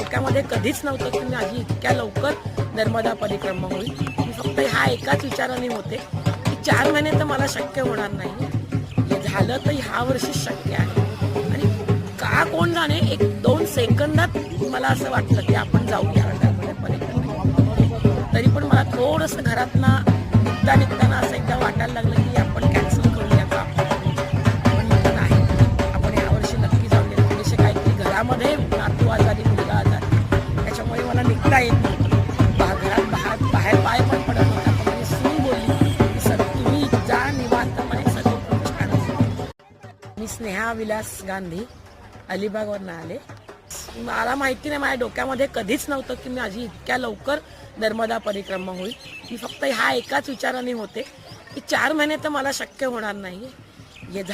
डोक्यामध्ये कधीच नव्हतं की माझी इतक्या लवकर नर्मदा परिक्रमा होईल. मी फक्त ह्या एकाच विचाराने होते की चार महिने तर मला शक्य होणार नाही. हे झालं तर ह्या वर्षी शक्य आहे. आणि का कोण जाणे एक दोन सेकंदात मला असं वाटलं की आपण जाऊया नर्मदा परिक्रमा. तरी पण मला थोडंसं घरातनं निघता निघताना असं एकदा वाटायला लागलं की आपण कॅन्सल करूया का? पण म्हटलं नाही. आपण यावर्षी नक्की जाऊया. थोडेसे काहीतरी घरामध्ये नातू आजारी त्याच्यामुळे येत नव्हतं घरात बाहेर बाहेर पाय पण पडत होता पण माझी सून बोलली सर तुम्ही जा निवांत म्हणे खूप छान मी स्नेहा विलास गांधी अलिबागवरनं आले. मला माहिती नाही माझ्या डोक्यामध्ये कधीच नव्हतं की माझी इतक्या लवकर नर्मदा परिक्रमा होईल. मी फक्त ह्या एकाच विचाराने होते की चार महिने तर मला शक्य होणार नाही हे झा